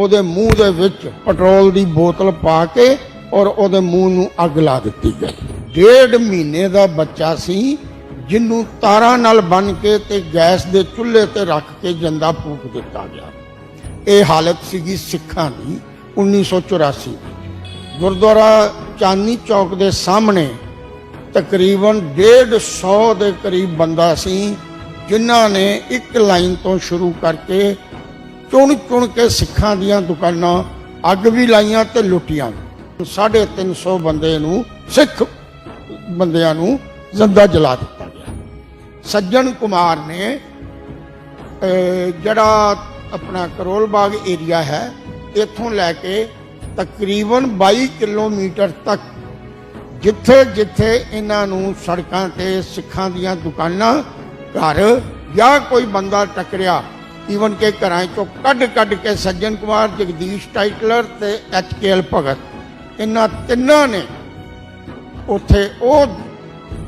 ਉਹਦੇ ਮੂੰਹ ਦੇ ਵਿੱਚ ਪੈਟਰੋਲ ਦੀ ਬੋਤਲ ਪਾ ਕੇ ਔਰ ਉਹਦੇ ਮੂੰਹ ਨੂੰ ਅੱਗ ਲਾ ਦਿੱਤੀ ਗਈ। ਡੇਢ ਮਹੀਨੇ ਦਾ ਬੱਚਾ ਸੀ, ਜਿਹਨੂੰ ਤਾਰਾਂ ਨਾਲ ਬੰਨ ਕੇ ਤੇ ਗੈਸ ਦੇ ਚੁੱਲ੍ਹੇ ਤੇ ਰੱਖ ਕੇ ਜੰਦਾ ਫੂਕ ਦਿੱਤਾ ਗਿਆ। ਇਹ ਹਾਲਤ ਸੀਗੀ ਸਿੱਖਾਂ ਦੀ 1984 ਦੀ। ਗੁਰਦੁਆਰਾ ਚਾਂਦਨੀ ਚੌਕ ਦੇ ਸਾਹਮਣੇ ਤਕਰੀਬਨ 150 ਦੇ ਕਰੀਬ ਬੰਦਾ ਸੀ, ਜਿਨ੍ਹਾਂ ਨੇ ਇੱਕ ਲਾਈਨ ਤੋਂ ਸ਼ੁਰੂ ਕਰਕੇ ਚੁਣ ਚੁਣ ਕੇ ਸਿੱਖਾਂ ਦੀਆਂ ਦੁਕਾਨਾਂ ਅੱਗ ਵੀ ਲਾਈਆਂ ਤੇ ਲੁੱਟੀਆਂ 350 ਬੰਦੇ ਨੂੰ, ਸਿੱਖ ਬੰਦਿਆਂ ਨੂੰ ਜ਼ਿੰਦਾ ਜਲਾ ਦਿੱਤਾ ਗਿਆ। ਸੱਜਣ ਕੁਮਾਰ ਨੇ ਜਿਹੜਾ ਆਪਣਾ ਕਰੋਲ ਬਾਗ ਏਰੀਆ ਹੈ, ਇੱਥੋਂ ਲੈ ਕੇ ਤਕਰੀਬਨ 22 ਕਿਲੋਮੀਟਰ ਤੱਕ ਜਿੱਥੇ ਜਿੱਥੇ ਇਹਨਾਂ ਨੂੰ ਸੜਕਾਂ ਤੇ ਸਿੱਖਾਂ ਦੀਆਂ ਦੁਕਾਨਾਂ, ਘਰ ਜਾਂ ਕੋਈ ਬੰਦਾ ਟਕਰਿਆ ਈਵਨ ਕਿ ਘਰਾਂ ਚੋਂ ਕੱਢ ਕੱਢ ਕੇ ਸੱਜਣ ਕੁਮਾਰ ਜਗਦੀਸ਼ ਟਾਈਟਲਰ ਤੇ ਐਚਕੇਐਲ ਭਗਤ ਇਹਨਾਂ ਤਿੰਨਾਂ ਨੇ ਉੱਥੇ ਉਹ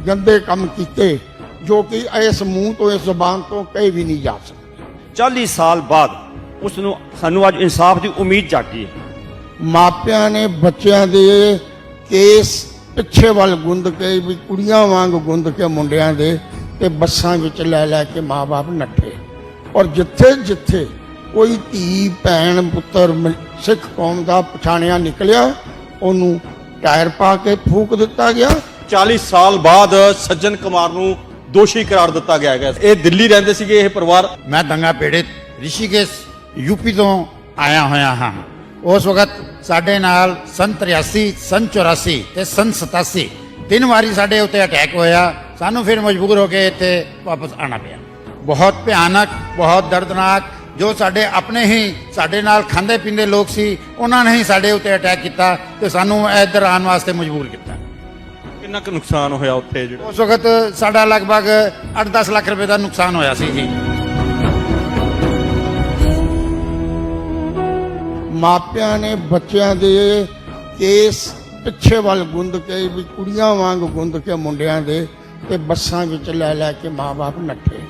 ਗੰਦੇ ਕੰਮ ਕੀਤੇ ਜੋ ਕਿ ਇਸ ਮੂੰਹ ਤੋਂ ਇਸ ਜ਼ੁਬਾਨ ਤੋਂ ਕਹੇ ਵੀ ਨਹੀਂ ਜਾ ਸਕਦੇ 40 ਸਾਲ ਬਾਅਦ ਉਸ ਨੂੰ ਸਾਨੂੰ ਅੱਜ ਇਨਸਾਫ ਦੀ ਉਮੀਦ ਜਾਗੀ ਹੈ ਮਾਪਿਆਂ ਨੇ ਬੱਚਿਆਂ ਦੇ ਕੇਸ ਪਿੱਛੇ ਵੱਲ ਗੁੰਦ ਕੇ ਵੀ ਕੁੜੀਆਂ ਵਾਂਗ ਗੁੰਦ ਕੇ ਮੁੰਡਿਆਂ ਦੇ ਤੇ ਬੱਸਾਂ ਵਿੱਚ ਲੈ ਲੈ ਕੇ ਮਾਪੇ ਨੱਠੇ ਔਰ ਜਿੱਥੇ ਜਿੱਥੇ ਕੋਈ ਧੀ ਭੈਣ ਪੁੱਤਰ ਸਿੱਖ ਕੌਮ ਦਾ ਪਛਾਣਿਆ ਨਿਕਲਿਆ ਉਹਨੂੰ ਟਾਇਰ ਪਾ ਕੇ ਫੂਕ ਦਿੱਤਾ ਗਿਆ। 40 ਸਾਲ ਬਾਅਦ ਸੱਜਣ ਕੁਮਾਰ ਨੂੰ ਦੋਸ਼ੀ ਕਰਾਰ ਦਿੱਤਾ ਗਿਆ ਹੈ ਇਹ ਦਿੱਲੀ ਰਹਿੰਦੇ ਸੀਗੇ ਇਹ ਪਰਿਵਾਰ। ਮੈਂ ਦੰਗਾ ਪੀੜਿਤ ਰਿਸ਼ੀਕੇਸ਼ ਯੂਪੀ ਤੋਂ ਆਇਆ ਹੋਇਆ ਹਾਂ। ਉਸ ਵਕਤ ਸਾਡੇ ਨਾਲ ਸੰਨ 83 ਸੰਨ 84 ਤੇ ਸੰਨ 87 ਤਿੰਨ ਵਾਰੀ ਸਾਡੇ ਉੱਤੇ ਅਟੈਕ ਹੋਇਆ। ਸਾਨੂੰ ਫਿਰ ਮਜਬੂਰ ਹੋ ਕੇ ਇੱਥੇ ਵਾਪਸ ਆਣਾ ਪਿਆ। ਬਹੁਤ ਭਿਆਨਕ ਬਹੁਤ ਦਰਦਨਾਕ ਜੋ ਸਾਡੇ ਆਪਣੇ ਹੀ ਸਾਡੇ ਨਾਲ ਖਾਂਦੇ ਪੀਂਦੇ ਲੋਕ ਸੀ ਉਹਨਾਂ ਨੇ ਹੀ ਸਾਡੇ ਉੱਤੇ ਅਟੈਕ ਕੀਤਾ ਤੇ ਸਾਨੂੰ ਇੱਧਰ ਆਉਣ ਵਾਸਤੇ ਮਜਬੂਰ ਕੀਤਾ। ਕਿੰਨਾ ਕੁ ਨੁਕਸਾਨ ਹੋਇਆ ਉੱਥੇ ਜਿਹੜਾ? ਉਸ ਵਕਤ ਸਾਡਾ ਲਗਭਗ 8-10 ਲੱਖ ਰੁਪਏ ਦਾ ਨੁਕਸਾਨ ਹੋਇਆ ਸੀ ਜੀ। ਮਾਪਿਆਂ ਨੇ ਬੱਚਿਆਂ ਦੇ ਕੇਸ ਪਿੱਛੇ ਵੱਲ ਗੁੰਦ ਕੇ ਵੀ ਕੁੜੀਆਂ ਵਾਂਗ ਗੁੰਦ ਕੇ ਮੁੰਡਿਆਂ ਦੇ ਤੇ ਬੱਸਾਂ ਵਿੱਚ ਲੈ ਲੈ ਕੇ ਮਾਪੇ ਨੱਠੇ।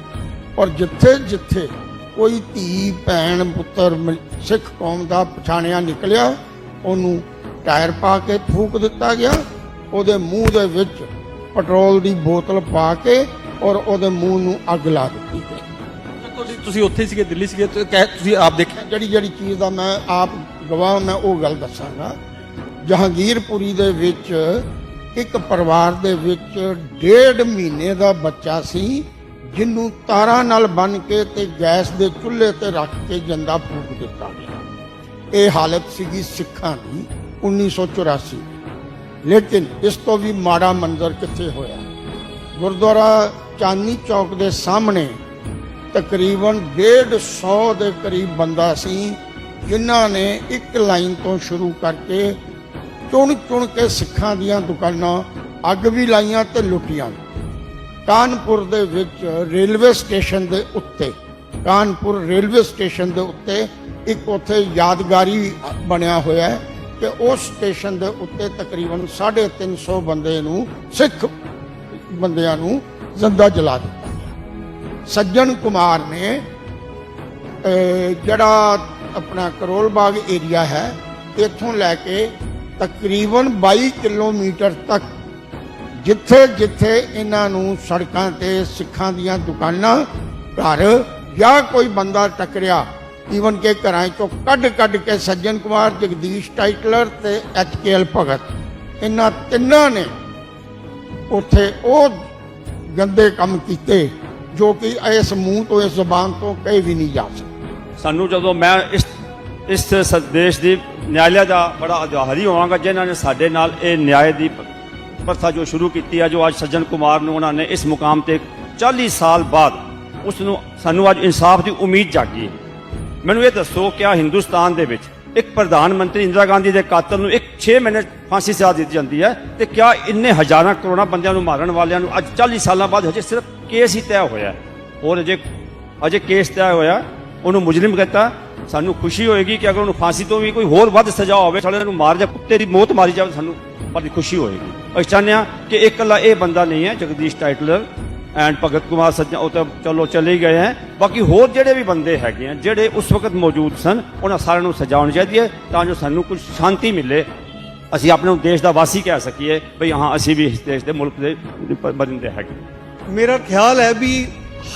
ਔਰ ਜਿੱਥੇ ਜਿੱਥੇ ਕੋਈ ਧੀ ਭੈਣ ਪੁੱਤਰ ਸਿੱਖ ਕੌਮ ਦਾ ਪਛਾਣਿਆ ਨਿਕਲਿਆ ਉਹਨੂੰ ਟਾਇਰ ਪਾ ਕੇ ਫੂਕ ਦਿੱਤਾ ਗਿਆ ਉਹਦੇ ਮੂੰਹ ਦੇ ਵਿੱਚ ਪੈਟਰੋਲ ਦੀ ਬੋਤਲ ਪਾ ਕੇ ਔਰ ਉਹਦੇ ਮੂੰਹ ਨੂੰ ਅੱਗ ਲਾ ਦਿੱਤੀ ਗਈ। ਤੁਹਾਡੀ ਤੁਸੀਂ ਉੱਥੇ ਸੀਗੇ ਦਿੱਲੀ ਸੀਗੇ ਕਹਿ- ਤੁਸੀਂ ਆਪ ਦੇਖਿਆ? ਜਿਹੜੀ ਜਿਹੜੀ ਚੀਜ਼ ਦਾ ਮੈਂ ਆਪ ਗਵਾਹ ਮੈਂ ਉਹ ਗੱਲ ਦੱਸਾਂਗਾ। ਜਹਾਂਗੀਰਪੁਰੀ ਦੇ ਵਿੱਚ ਇੱਕ ਪਰਿਵਾਰ ਦੇ ਵਿੱਚ ਡੇਢ ਮਹੀਨੇ ਦਾ ਬੱਚਾ ਸੀ। ਜਿਹਨੂੰ ਤਾਰਾਂ ਨਾਲ ਬੰਨ ਕੇ ਤੇ ਗੈਸ ਦੇ ਚੁੱਲ੍ਹੇ ਤੇ ਰੱਖ ਕੇ ਜਿੰਦਾ ਫੂਕ ਦਿੱਤਾ ਗਿਆ। ਇਹ ਹਾਲਤ ਸੀਗੀ ਸਿੱਖਾਂ ਦੀ 1984 ਦੀ। ਲੇਕਿਨ ਇਸ ਤੋਂ ਵੀ ਮਾੜਾ ਮੰਜ਼ਰ ਕਿੱਥੇ ਹੋਇਆ? ਗੁਰਦੁਆਰਾ ਚਾਂਦਨੀ ਚੌਕ ਦੇ ਸਾਹਮਣੇ ਤਕਰੀਬਨ 150 ਦੇ ਕਰੀਬ ਬੰਦਾ ਸੀ, ਜਿਨ੍ਹਾਂ ਨੇ ਇੱਕ ਲਾਈਨ ਤੋਂ ਸ਼ੁਰੂ ਕਰਕੇ ਚੁਣ ਚੁਣ ਕੇ ਸਿੱਖਾਂ ਦੀਆਂ ਦੁਕਾਨਾਂ ਅੱਗ ਵੀ ਲਾਈਆਂ ਤੇ ਲੁੱਟੀਆਂ। ਕਾਨਪੁਰ ਦੇ ਵਿੱਚ ਰੇਲਵੇ ਸਟੇਸ਼ਨ ਦੇ ਉੱਤੇ, ਕਾਨਪੁਰ ਰੇਲਵੇ ਸਟੇਸ਼ਨ ਦੇ ਉੱਤੇ ਇੱਕ ਉੱਥੇ ਯਾਦਗਾਰੀ ਬਣਿਆ ਹੋਇਆ ਹੈ ਕਿ ਉਸ ਸਟੇਸ਼ਨ ਦੇ ਉੱਤੇ ਤਕਰੀਬਨ 350 ਬੰਦੇ ਨੂੰ, ਸਿੱਖ ਬੰਦਿਆਂ ਨੂੰ ਜ਼ਿੰਦਾ ਜਲਾ ਦਿੱਤਾ ਗਿਆ। ਸੱਜਣ ਕੁਮਾਰ ਨੇ ਜਿਹੜਾ ਆਪਣਾ ਕਰੋਲ ਬਾਗ ਏਰੀਆ ਹੈ, ਇੱਥੋਂ ਲੈ ਕੇ ਤਕਰੀਬਨ 22 ਕਿਲੋਮੀਟਰ ਤੱਕ ਜਿੱਥੇ ਜਿੱਥੇ ਇਹਨਾਂ ਨੂੰ ਸੜਕਾਂ ਤੇ, ਸਿੱਖਾਂ ਦੀਆਂ ਦੁਕਾਨਾਂ, ਘਰ ਜਾਂ ਕੋਈ ਬੰਦਾ ਟਕਰਿਆ ਈਵਨ ਕਿ ਘਰਾਂ ਚੋਂ ਕੱਢ ਕੱਢ ਕੇ ਸੱਜਣ ਕੁਮਾਰ, ਜਗਦੀਸ਼ ਟਾਈਟਲਰ ਤੇ ਐਚ ਕੇ ਐਲ ਭਗਤ, ਇਹਨਾਂ ਤਿੰਨਾਂ ਨੇ ਉੱਥੇ ਉਹ ਗੰਦੇ ਕੰਮ ਕੀਤੇ ਜੋ ਕਿ ਇਸ ਮੂੰਹ ਤੋਂ, ਇਸ ਜ਼ੁਬਾਨ ਤੋਂ ਕਹੇ ਵੀ ਨਹੀਂ ਜਾ ਸਕਦੇ। ਸਾਨੂੰ ਜਦੋਂ ਮੈਂ ਇਸ ਇਸ ਸ- ਦੇਸ਼ ਦੀ ਨਿਆਲਿਆ ਦਾ ਬੜਾ ਆਧਾਰੀ ਹੋਵਾਂਗਾ, ਜਿਨ੍ਹਾਂ ਨੇ ਸਾਡੇ ਨਾਲ ਇਹ ਨਿਆਂ ਦੀ ਪ੍ਰਥਾ ਜੋ ਸ਼ੁਰੂ ਕੀਤੀ ਹੈ ਜੋ ਅੱਜ ਸੱਜਣ ਕੁਮਾਰ ਨੂੰ ਉਹਨਾਂ ਨੇ ਇਸ ਮੁਕਾਮ ਤੇ 40 ਸਾਲ ਬਾਅਦ ਉਸ ਨੂੰ ਸਾਨੂੰ ਅੱਜ ਇਨਸਾਫ ਦੀ ਉਮੀਦ ਜਾਗੀ। ਮੈਨੂੰ ਇਹ ਦੱਸੋ ਕਿ ਆ ਹਿੰਦੁਸਤਾਨ ਦੇ ਵਿੱਚ ਇੱਕ ਪ੍ਰਧਾਨ ਮੰਤਰੀ ਇੰਦਰਾ ਗਾਂਧੀ ਦੇ ਕਾਤਲ ਨੂੰ ਇੱਕ 6 ਮਹੀਨੇ ਫਾਂਸੀ ਸਜ਼ਾ ਦਿੱਤੀ ਜਾਂਦੀ ਹੈ ਤੇ ਕਿਆ ਇੰਨੇ ਹਜ਼ਾਰਾਂ ਕਰੋੜਾਂ ਬੰਦਿਆਂ ਨੂੰ ਮਾਰਨ ਵਾਲਿਆਂ ਨੂੰ ਅੱਜ 40 ਸਾਲਾਂ ਬਾਅਦ ਹਜੇ ਸਿਰਫ ਕੇਸ ਹੀ ਤੈਅ ਹੋਇਆ ਔਰ ਅਜੇ ਅਜੇ ਕੇਸ ਤੈਅ ਹੋਇਆ, ਉਹਨੂੰ ਮੁਜਰਮ ਕਹਤਾ ਸਾਨੂੰ ਖੁਸ਼ੀ ਹੋਏਗੀ ਕਿ ਅਗਰ ਉਹਨੂੰ ਫਾਂਸੀ ਤੋਂ ਵੀ ਕੋਈ ਹੋਰ ਵੱਧ ਸਜ਼ਾ ਹੋਵੇ ਸਾਲੇ ਨੂੰ ਮਾਰ ਜਾ ਕੁੱਤੇ ਦੀ ਮੌਤ ਮਾਰੀ ਜਾਵੇ, ਸਾਨੂੰ ਬੜੀ ਖੁਸ਼ੀ ਹੋਏਗੀ ਅਸੀਂ ਚਾਹੁੰਦੇ ਹਾਂ ਕਿ ਇਕੱਲਾ ਇਹ ਬੰਦਾ ਨਹੀਂ ਹੈ, ਜਗਦੀਸ਼ ਟਾਈਟਲਰ ਐਂਡ ਭਗਤ ਕੁਮਾਰ ਸੱਜਣ, ਉਹ ਤਾਂ ਚਲੋ ਚਲੇ ਹੀ ਗਏ ਹੈ। ਬਾਕੀ ਹੋਰ ਜਿਹੜੇ ਵੀ ਬੰਦੇ ਹੈਗੇ ਆ, ਜਿਹੜੇ ਉਸ ਵਕਤ ਮੌਜੂਦ ਸਨ, ਉਹਨਾਂ ਸਾਰਿਆਂ ਨੂੰ ਸਜਾਉਣੀ ਚਾਹੀਦੀ ਹੈ ਤਾਂ ਜੋ ਸਾਨੂੰ ਕੁਝ ਸ਼ਾਂਤੀ ਮਿਲੇ। ਅਸੀਂ ਆਪਣੇ ਨੂੰ ਦੇਸ਼ ਦਾ ਵਾਸੀ ਕਹਿ ਸਕੀਏ ਭਈ ਹਾਂ, ਅਸੀਂ ਵੀ ਇਸ ਦੇਸ਼ ਦੇ ਮੁਲਕ ਦੇ ਬਰਿੰਦੇ ਹੈਗੇ। ਮੇਰਾ ਖਿਆਲ ਹੈ ਵੀ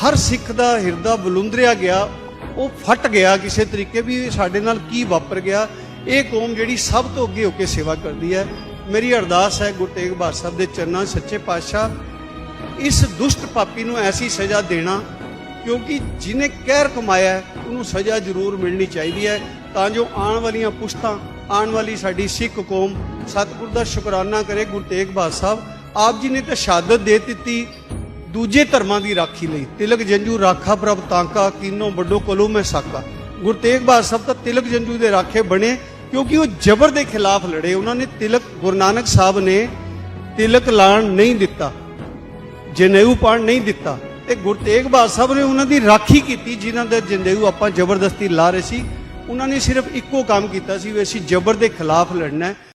ਹਰ ਸਿੱਖ ਦਾ ਹਿਰਦਾ ਬਲੁੰਦਰਿਆ ਗਿਆ, ਉਹ ਫਟ ਗਿਆ ਕਿਸੇ ਤਰੀਕੇ ਵੀ ਸਾਡੇ ਨਾਲ ਕੀ ਵਾਪਰ ਗਿਆ, ਇਹ ਕੌਮ ਜਿਹੜੀ ਸਭ ਤੋਂ ਅੱਗੇ ਹੋ ਕੇ ਸੇਵਾ ਕਰਦੀ ਹੈ ਮੇਰੀ ਅਰਦਾਸ ਹੈ ਗੁਰੂ ਤੇਗ ਬਹਾਦਰ ਸਾਹਿਬ ਦੇ ਚਰਨਾਂ ਸੱਚੇ ਪਾਤਸ਼ਾਹ, ਇਸ ਦੁਸ਼ਟ ਪਾਪੀ ਨੂੰ ਐਸੀ ਸਜ਼ਾ ਦੇਣਾ, ਕਿਉਂਕਿ ਜਿਹਨੇ ਕਹਿਰ ਕਮਾਇਆ ਉਹਨੂੰ ਸਜ਼ਾ ਜ਼ਰੂਰ ਮਿਲਣੀ ਚਾਹੀਦੀ ਹੈ। ਤਾਂ ਜੋ ਆਉਣ ਵਾਲੀਆਂ ਪੁਸ਼ਤਾਂ, ਆਉਣ ਵਾਲੀ ਸਾਡੀ ਸਿੱਖ ਕੌਮ, ਸਤਿਗੁਰ ਦਾ ਸ਼ੁਕਰਾਨਾ ਕਰੇ ਗੁਰੂ ਤੇਗ ਬਹਾਦਰ ਸਾਹਿਬ। ਆਪ ਜੀ ਨੇ ਤਾਂ ਸ਼ਹਾਦਤ ਦੇ ਦਿੱਤੀ, ਦੂਜੇ ਧਰਮਾਂ ਦੀ ਰਾਖੀ ਲਈ। ਤਿਲਕ ਜੰਜੂ ਰਾਖਾ ਪ੍ਰਭ ਤਾਂਕਾ, ਕੀਨੋ ਵੱਡੋ ਕੋਲੋਂ ਮੈਂ ਸਾਕਾ। ਗੁਰੂ ਤੇਗ ਬਹਾਦਰ ਸਾਹਿਬ ਤਾਂ ਤਿਲਕ ਜੰਜੂ ਦੇ ਰਾਖੇ ਬਣੇ ਕਿਉਂਕਿ ਉਹ ਜ਼ਬਰ ਦੇ ਖਿਲਾਫ ਲੜੇ। ਉਹਨਾਂ ਨੇ ਤਿਲਕ, ਗੁਰੂ ਨਾਨਕ ਸਾਹਿਬ ਨੇ ਤਿਲਕ ਲਾਣ ਨਹੀਂ ਦਿੱਤਾ। ਜਨੇਊ ਪਾਣ ਨਹੀਂ ਦਿੱਤਾ। ਤੇ ਗੁਰੂ ਤੇਗ ਬਹਾਦਰ ਸਾਹਿਬ ਨੇ ਉਹਨਾਂ ਦੀ ਰਾਖੀ ਕੀਤੀ, ਜਿਨ੍ਹਾਂ ਦਾ ਜਨੇਊ ਆਪਾਂ ਜ਼ਬਰਦਸਤੀ ਲਾ ਰਹੇ ਸੀ। ਉਹਨਾਂ ਨੇ ਸਿਰਫ ਇੱਕੋ ਕੰਮ ਕੀਤਾ ਸੀ ਵੀ ਅਸੀਂ ਜ਼ਬਰ ਦੇ ਖਿਲਾਫ ਲੜਨਾ ਹੈ।